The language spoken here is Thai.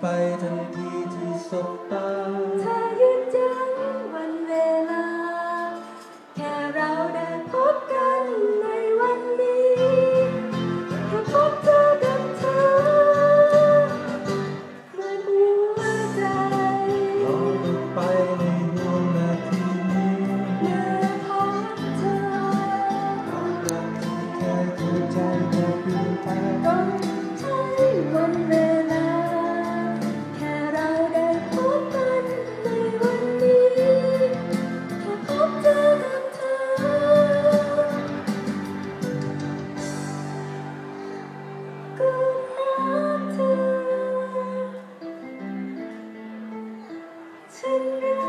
ไปทันทีที่สบตา to know.